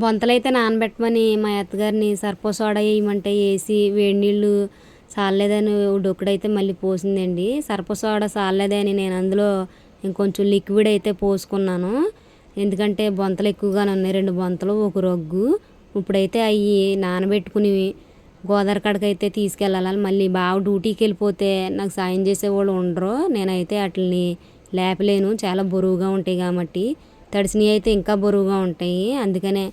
బొంతలైతే నానబెట్టమని మా అత్తగారిని సర్పో సోడా వేయమంటే వేసి వేడి నీళ్ళు సాలేదని డొక్కుడైతే మళ్ళీ పోసిందండి. సర్ప సోడా సాలేదని నేను అందులో ఇంకొంచెం లిక్విడ్ అయితే పోసుకున్నాను. ఎందుకంటే బొంతలు ఎక్కువగానే ఉన్నాయి రెండు బొంతలు ఒక రొగ్గు. ఇప్పుడైతే అవి నానబెట్టుకుని గోదావరి కాడకైతే తీసుకెళ్ళాలి. మళ్ళీ బాగా డ్యూటీకి వెళ్ళిపోతే నాకు సాయం చేసేవాళ్ళు ఉండరు. నేనైతే వాటిని లేపలేను. చాలా బరువుగా ఉంటాయి కాబట్టి. తడిసినవి అయితే ఇంకా బరువుగా ఉంటాయి. అందుకనే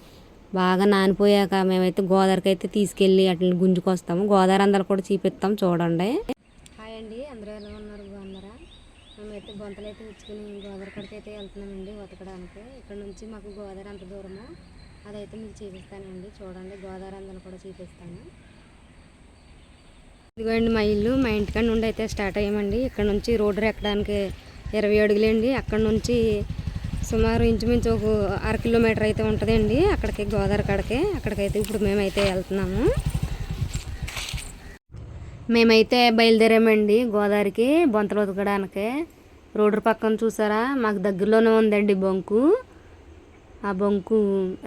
బాగా నానిపోయాక మేమైతే గోదావరికి అయితే తీసుకెళ్ళి అట్లా గుంజుకొస్తాము. గోదావరి అందరు కూడా చూపిస్తాం చూడండి. హాయ్ అండి అందరూ ఎలా ఉన్నారు? బాగున్నారా? మేమైతే గొంతలు అయితే ఉచ్చుకుని గోదావరి కడికి అయితే వెళ్తున్నామండి ఉతకడానికి ఇక్కడ నుంచి మాకు గోదావరి అంత దూరము. అదైతే మీకు చూపిస్తానండి. చూడండి గోదావరి అందరు కూడా చూపిస్తాను. ఇదిగోండి మా ఇల్లు. మా ఇంటికాడ నుండి అయితే స్టార్ట్ అయ్యామండి. ఇక్కడ నుంచి రోడ్డు ఎక్కడానికి ఇరవై అడుగులండి. అక్కడ నుంచి సుమారు ఇంచుమించు ఒక అర కిలోమీటర్ అయితే ఉంటుందండి అక్కడికి గోదావరి కాడకే. అక్కడికైతే ఇప్పుడు మేమైతే వెళ్తున్నాము. మేమైతే బయలుదేరామండి గోదావరికి బొంతలు ఉతకడానికి. రోడ్డు పక్కన చూసారా? మాకు దగ్గరలోనే ఉందండి బొంకు. ఆ బొంకు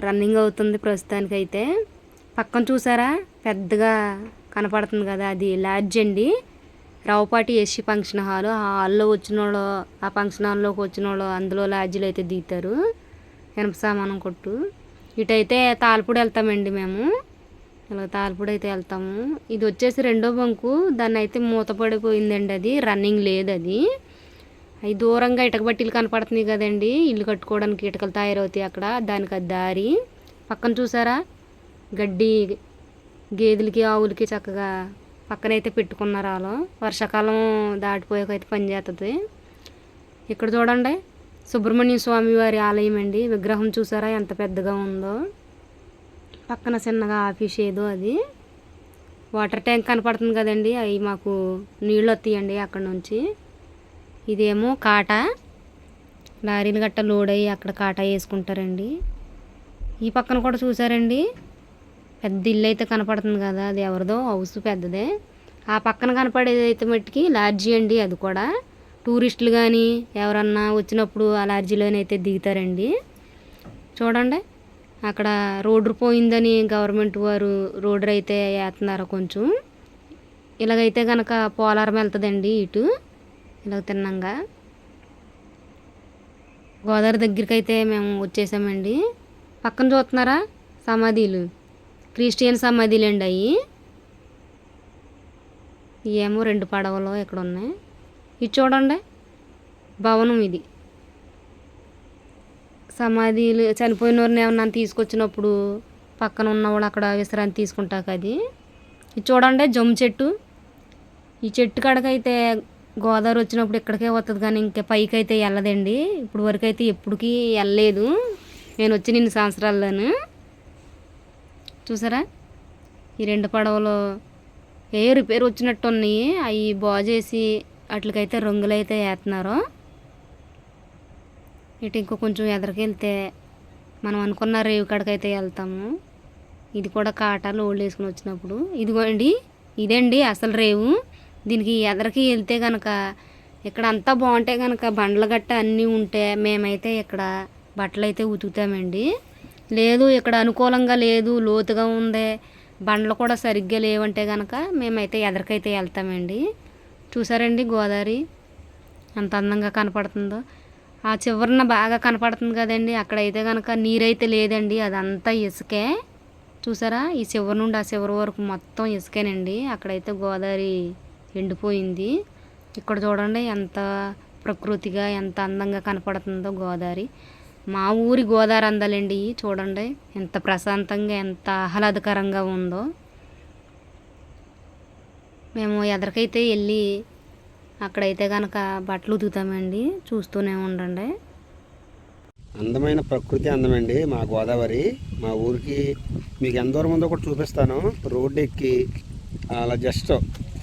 రన్నింగ్ అవుతుంది ప్రస్తుతానికి అయితే పక్కన చూసారా? పెద్దగా కనపడుతుంది కదా అది లాడ్జ్ అండి. Ravupati SC function hall. ఆ హాల్లో వచ్చిన వాళ్ళు ఆ ఫంక్షన్ హాల్లోకి వచ్చిన వాళ్ళు అందులో లాడ్జీలు అయితే దిగుతారు. ఇనప సామానం కొట్టు. ఇటైతే తాళపూడి వెళ్తామండి మేము. ఇలా తాలపూడి అయితే వెళ్తాము. ఇది వచ్చేసి రెండో బంకు. దాన్ని అయితే మూత పడిపోయిందండి అది. రన్నింగ్ లేదు అది. అవి దూరంగా ఇటుక బట్టీలు కనపడుతున్నాయి కదండి. ఇల్లు కట్టుకోవడానికి ఇటుకలు తయారవుతాయి అక్కడ. దానికి అది దారి. పక్కన చూసారా? గడ్డి గేదెలకి ఆవులకి చక్కగా పక్కనైతే పెట్టుకున్నారు వాళ్ళు. వర్షాకాలం దాటిపోయాక అయితే పనిచేస్తుంది ఇక్కడ చూడండి సుబ్రహ్మణ్య స్వామి వారి ఆలయం అండి. విగ్రహం చూసారా? ఎంత పెద్దగా ఉందో. పక్కన చిన్నగా ఆఫీస్ ఏదో అది. వాటర్ ట్యాంక్ కనపడుతుంది కదండి. అవి మాకు నీళ్ళు వస్తాయండి అక్కడ నుంచి. ఇదేమో కాట. లారీలు గట్ట లోడ్ అయ్యి అక్కడ కాటా వేసుకుంటారండి. ఈ పక్కన కూడా చూసారండి. పెద్ద ఇల్లు అయితే కనపడుతుంది కదా అది ఎవరిదో హౌస్ పెద్దదే. ఆ పక్కన కనపడేది అయితే మట్టికి లాడ్జీ అండి అది కూడా. టూరిస్టులు కానీ ఎవరన్నా వచ్చినప్పుడు ఆ లాడ్జీలోనైతే దిగుతారండి. చూడండి అక్కడ రోడ్డు పోయిందని గవర్నమెంట్ వారు రోడ్డు అయితే వేస్తున్నారు కొంచెం. ఇలాగైతే కనుక పోలారం వెళ్తుందండి ఇటు ఇలా తిన్నాగా. గోదావరి దగ్గరికి అయితే మేము వచ్చేసామండి. పక్కన చూస్తున్నారా సమాధులు? క్రిస్టియన్ సమాధిలు అండి అవి ఏమో రెండు పడవలు ఇక్కడ ఉన్నాయి ఇది చూడండి. భవనం ఇది. సమాధిలు చనిపోయిన వారిని ఏమన్నా తీసుకొచ్చినప్పుడు పక్కన ఉన్నవాడు అక్కడ విశ్రాంతి తీసుకుంటాక అది. ఇది చూడండి జమ్ము చెట్టు. ఈ చెట్టు కాడకైతే గోదావరి వచ్చినప్పుడు ఇక్కడికే వస్తుంది కానీ ఇంకా పైకి అయితే వెళ్ళదండి. ఇప్పుడు వరకు అయితే ఎప్పటికీ వెళ్ళలేదు. నేను వచ్చిన ఇన్ని సంవత్సరాల్లోనూ. చూసారా? ఈ రెండు పడవలు ఏ రిపేర్ వచ్చినట్టు ఉన్నాయి అవి బాగు చేసి వాటికైతే రంగులు అయితే వేస్తున్నారు ఇటు ఇంకో కొంచెం ఎదరికెళ్తే మనం అనుకున్న రేవు కాడికైతే వెళ్తాము. ఇది కూడా కాటాలు ఓల్డ్ వేసుకుని వచ్చినప్పుడు. ఇదిగోండి ఇదండి అసలు రేవు. దీనికి ఎదరికి వెళ్తే కనుక ఇక్కడ అంతా బాగుంటే కనుక బండ్ల గట్ట అన్నీ ఉంటే మేమైతే ఇక్కడ బట్టలు అయితే ఉతుకుతామండి. లేదు ఇక్కడ అనుకూలంగా లేదు లోతుగా ఉంది బండ్లు కూడా సరిగ్గా లేవంటే కనుక మేమైతే ఎదరికైతే వెళ్తామండి. చూసారండి గోదావరి? ఎంత అందంగా కనపడుతుందో. ఆ చివరన బాగా కనపడుతుంది కదండి. అక్కడైతే కనుక నీరైతే లేదండి. అదంతా ఇసుకే. చూసారా? ఈ చివరి నుండి ఆ చివరి వరకు మొత్తం ఇసుకేనండి. అక్కడైతే గోదావరి ఎండిపోయింది. ఇక్కడ చూడండి ఎంత ప్రకృతిగా ఎంత అందంగా కనపడుతుందో గోదావరి. మా ఊరి గోదావరి అందాలండి చూడండి ఎంత ప్రశాంతంగా ఎంత ఆహ్లాదకరంగా ఉందో. మేము ఎదరికైతే వెళ్ళి అక్కడైతే కనుక బట్టలు ఉతుకుతామండి చూస్తూనే ఉండండి. అందమైన ప్రకృతి అందమండి మా గోదావరి. మా ఊరికి మీకు ఎంత దూరం ఉందో కూడా చూపిస్తాను. రోడ్డు ఎక్కి అలా జస్ట్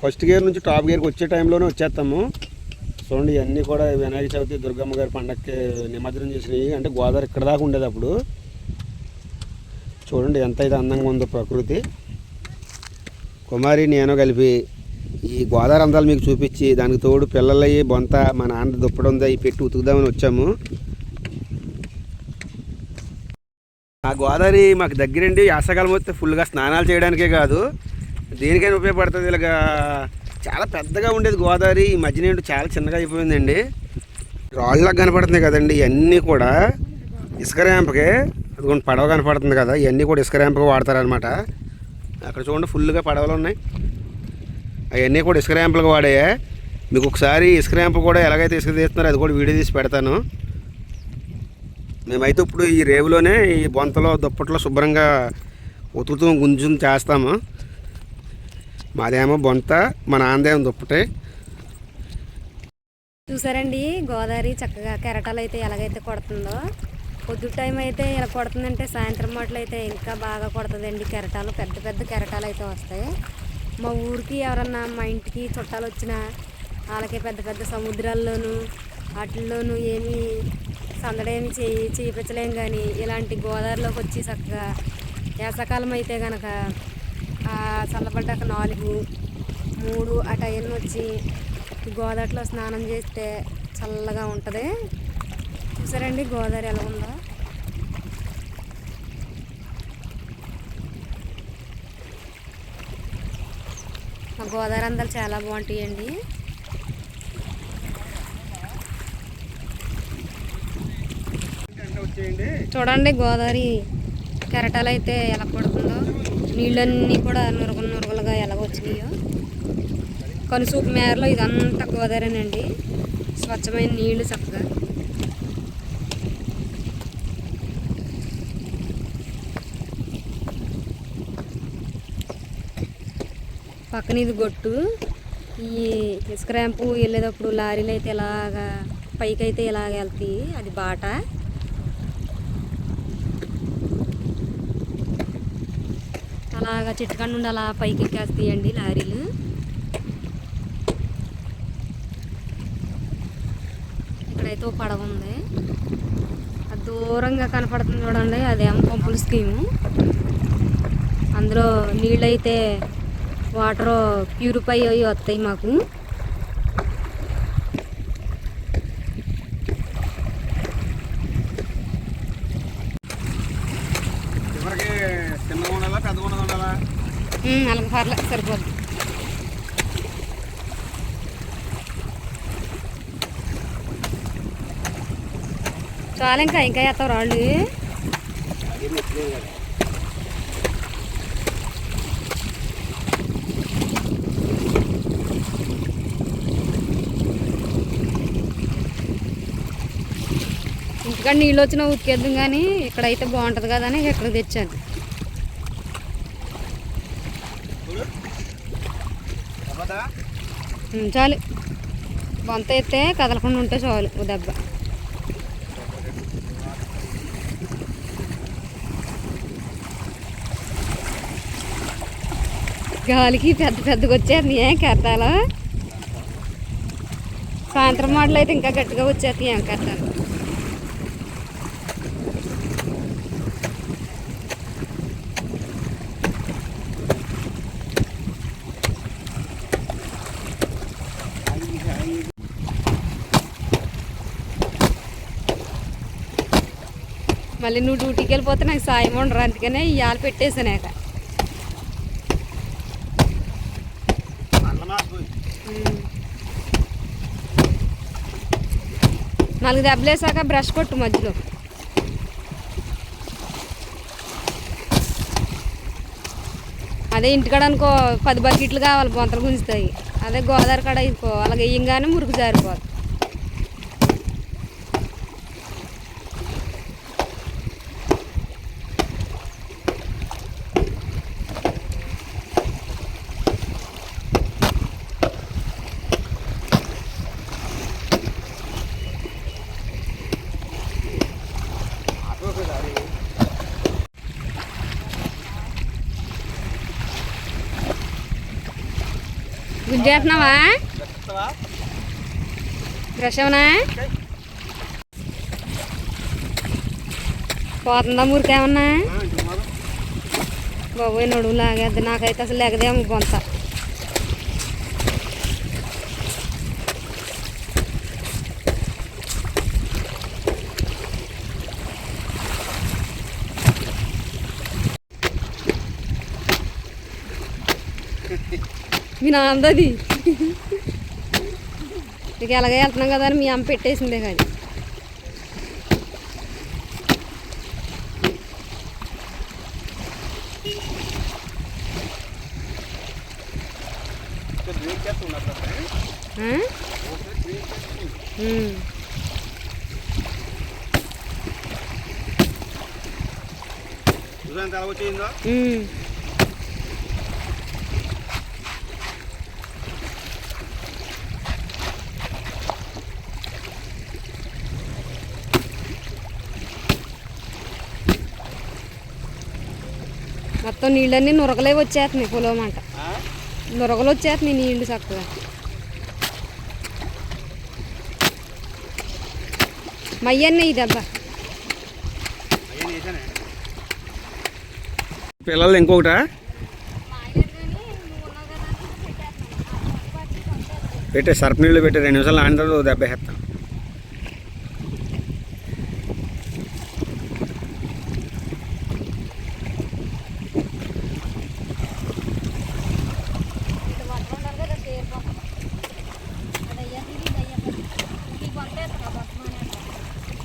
ఫస్ట్ గేర్ నుంచి టాప్ గేర్కి వచ్చే టైంలోనే వచ్చేస్తాము. చూడండి ఇవన్నీ కూడా వినాయక చవితి దుర్గమ్మ గారి పండగకి నిమజ్జనం చేసినవి. అంటే గోదావరి ఇక్కడ దాకా ఉండేది అప్పుడు. చూడండి ఎంత అయితే అందంగా ఉందో ప్రకృతి. కుమారి నేను కలిపి ఈ గోదావరి అందాలు మీకు చూపించి దానికి తోడు పిల్లలయ్యి బొంత మా నాన్న దుప్పడం ఉందా ఈ పెట్టి ఉతుకుదామని వచ్చాము. ఆ గోదావరి మాకు దగ్గరండి యాసకాలం వస్తే ఫుల్గా స్నానాలు చేయడానికే కాదు. దేనికైనా ఉపయోగపడుతుంది ఇలాగా చాలా పెద్దగా ఉండేది గోదావరి. ఈ మధ్యన ఏంటో చాలా చిన్నగా అయిపోయిందండి. రాళ్ళకి కనపడుతుంది కదండి ఇవన్నీ కూడా ఇసుక ర్యాంప్కే. అదిగోండి పడవ కనపడుతుంది కదా ఇవన్నీ కూడా ఇసుక ర్యాంప్కి వాడతారనమాట అక్కడ చూడండి ఫుల్గా పడవలు ఉన్నాయి. అవన్నీ కూడా ఇసుక ర్యాంపులకు వాడాయా. మీకు ఒకసారి ఇసుక ర్యాంపు కూడా ఎలాగైతే ఇసుక తీస్తున్నారో అది కూడా వీడియో తీసి పెడతాను. మేమైతే ఇప్పుడు ఈ రేవులోనే ఈ బొంతలో దుప్పట్లో శుభ్రంగా ఉతుకుతూ గుంజుం చేస్తాము. మాదేమో బొంత మా నాన్నదేమో దుప్పటే. చూసారండి గోదావరి చక్కగా కెరటాలు అయితే ఎలాగైతే కొడుతుందో. పొద్దు టైం అయితే ఇలా కొడుతుందంటే సాయంత్రం మాటలు అయితే ఇంకా బాగా కొడుతుందండి కెరటాలు. పెద్ద పెద్ద కెరటాలు అయితే వస్తాయి. మా ఊరికి ఎవరన్నా మా ఇంటికి చుట్టాలు వచ్చినా వాళ్ళకి పెద్ద పెద్ద సముద్రాల్లోనూ వాటిల్లోనూ ఏమీ సందడేమి చేయి చేయించలేం కానీ ఇలాంటి గోదావరిలోకి వచ్చి చక్కగా వేసకాలం అయితే కనుక చల్లబడ్డాక నాలుగు మూడు ఆ టైం వచ్చి గోదావరిలో స్నానం చేస్తే చల్లగా ఉంటుంది. చూసారండి గోదావరి ఎలా ఉందో? మా గోదావరి అందాలు చాలా బాగుంటాయండి. చూడండి గోదావరి కెరటాలు అయితే ఎలా పడుతుందో. నీళ్ళన్నీ కూడా నురగలు నురగలుగా ఎలా వచ్చినాయో కనుసూపు మేరలో ఇదంతా గోదావరేనండి స్వచ్ఛమైన నీళ్ళు చక్కగా. పక్కన ఇది గొట్టు. ఈ ఇసుక ర్యాంపు వెళ్ళేటప్పుడు లారీలు అయితే ఇలాగా పైకి అయితే ఇలాగ వెళ్తాయి అది బాట. అలాగా చెట్టుకాడ నుండి అలా పైకి ఎక్కేస్తాయండి లారీలు. ఇక్కడైతే ఒక పడవ ఉంది. అది దూరంగా కనపడుతుంది చూడండి అదేమో పంపుల స్కీము అందులో నీళ్ళైతే వాటర్ ప్యూరిఫై అయ్యి వస్తాయి మాకు చివరికి చిన్నగా ఉండాలా పెద్దగా ఉండాలా ఉమ్, అలాగే పర్లే సరిపోద్ది చాలు ఇంకా ఇంకా వేస్తావు రాళ్ళు. ఇంటికాడ నీళ్ళు వచ్చినా ఉతికేద్దాం కానీ ఇక్కడైతే బాగుంటుంది కదా అని ఇక్కడ తెచ్చాను. చాలు. బొంత అయితే కదలకుండా ఉంటే చాలు ఓ దెబ్బ. గాలికి పెద్ద పెద్దగా వచ్చేది ఏం కట్టాలా సాయంత్రం మాటలు అయితే ఇంకా గట్టిగా వచ్చేది ఏం మళ్ళీ నువ్వు డ్యూటీకి వెళ్ళిపోతే నాకు సాయం ఉండరు? అందుకనే ఇవాళ పెట్టేసానాక నాలుగు దెబ్బలేసాక బ్రష్ కొట్టు మధ్యలో. అదే ఇంటికాడ అనుకో పది బకెట్లు కావాలి బొంతలు గుంజుతాయి. అదే గోదావరి కాడ ఇంకో అలాగే వేయంగానే మురుగు జారిపోదు గుంజేస్తున్నావా బ్రష్ ఏమన్నా పోతుందా మురికేమన్నా? బాబోయ్ నడువు లాగేద్ది నాకైతే అసలు లేకదేమో బొంత. మీ నాన్నది. ఇక ఎలాగే వెళ్తున్నాం కదా అని మీ అమ్మ పెట్టేసిందే కానీ. ఎలా వచ్చిందో మొత్తం నీళ్ళన్నీ నురగలే వచ్చేస్తున్నాయి పొలం అంట. నురగలు వచ్చేస్తున్నాయి నీళ్ళు చక్కగా. మయ్యన్నీ ఈ దెబ్బ. పిల్లలు ఇంకొకట? పెట్టే సర్ఫ్ నీళ్ళు పెట్టి రెండు నిమిషాలు ఆడిన తర్వాత దెబ్బ వేస్తాను.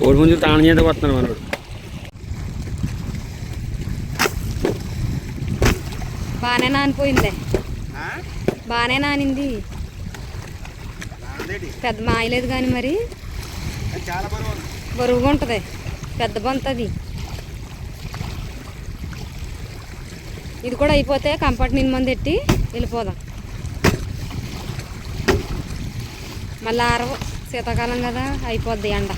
కోడి పుంజులు తాళం చేత వస్తున్నాను మనోడు బాగానే నానిపోయిందే. బాగానే నానింది. పెద్ద మాయలేదు కానీ మరి. చాలా బరువు బరువుగా ఉంటుంది. పెద్ద బంత అది. ఇది కూడా అయిపోతే కంఫర్ట్ నీళ్ళ మంది ఎట్టి వెళ్ళిపోదాం. మళ్ళీ ఆరవ శీతాకాలం కదా అయిపోద్ది ఎండ.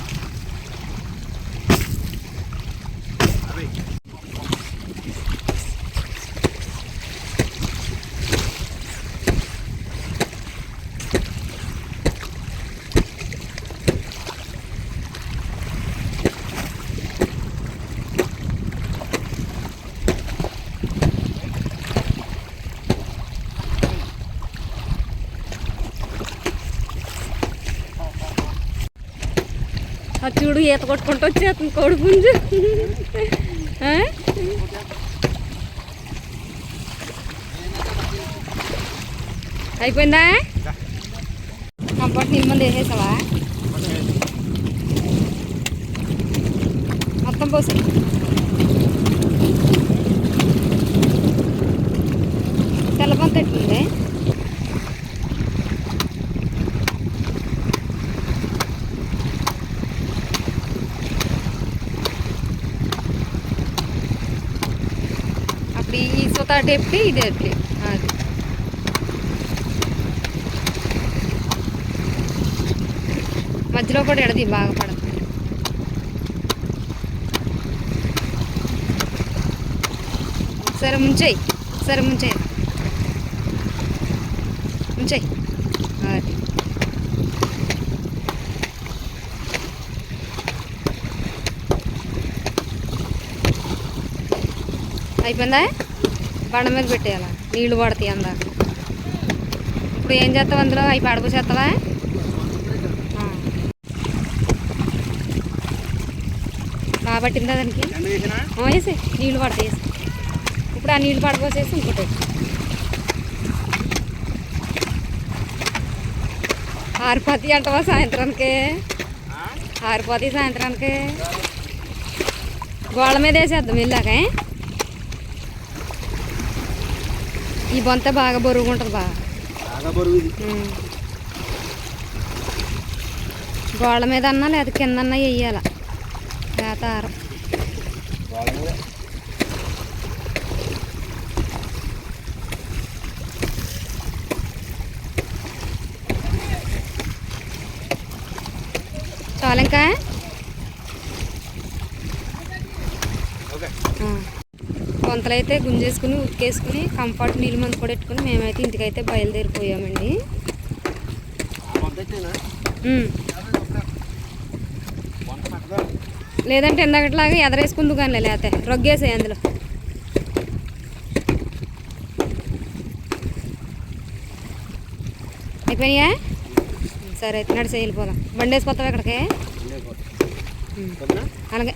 చూడు ఈత కొట్టుకుంటూ వచ్చేస్తుంది కోడి పుంజు అయిపోయిందా? కంఫర్ట్ నీళ్ళ వేసేసావా? మొత్తం పోసి. ఈ ఇది ఎట్టి అది. మధ్యలో కూడా ఎడది బాగా పడుతుంది సరే ముంచాయి. సరే ముంచాయి. ముంచాయి. అది. అయిపోయిందా? బండ మీద పెట్టేయాలా? నీళ్ళు పడతాయి అందాక ఇప్పుడు ఏం చేస్తావు అందులో? అవి పడపోసేస్తావా బాగా పట్టిందా దానికి? వేసి నీళ్ళు పడతాయి ఇప్పుడు ఆ నీళ్ళు పడపోసేసి ఇంకోటి. ఆరిపోతాయి అంటవా సాయంత్రానికి? ఆరిపోతాయి సాయంత్రానికి? గోళ్ళ మీద వేసేద్దాం వెళ్ళాక ఏ? ఈ బొంత బాగా బరువుగా ఉంటుంది బాగా బాగా బరువు. గోళ్ళ మీద అన్నా లేదా కింద అన్నా వేయాల. లేత ఆరం వాళ్ళ మీద చాలు ఇంకా ఓకే కొంతలైతే గుంజేసుకుని ఉతికేసుకుని కంఫర్ట్ నీళ్ళు మందు కూడా పెట్టుకుని మేమైతే ఇంటికైతే బయలుదేరిపోయామండి. లేదంటే ఇందాకట్లాగా ఎదరేసుకుందు కానీ లేతే రొగ్గేసాయి అందులో. అయిపోయినాయా? సరే అయితే నడిచి వెళ్ళిపోదాం. బండి వేసిపోతావా ఇక్కడికి అలాగే.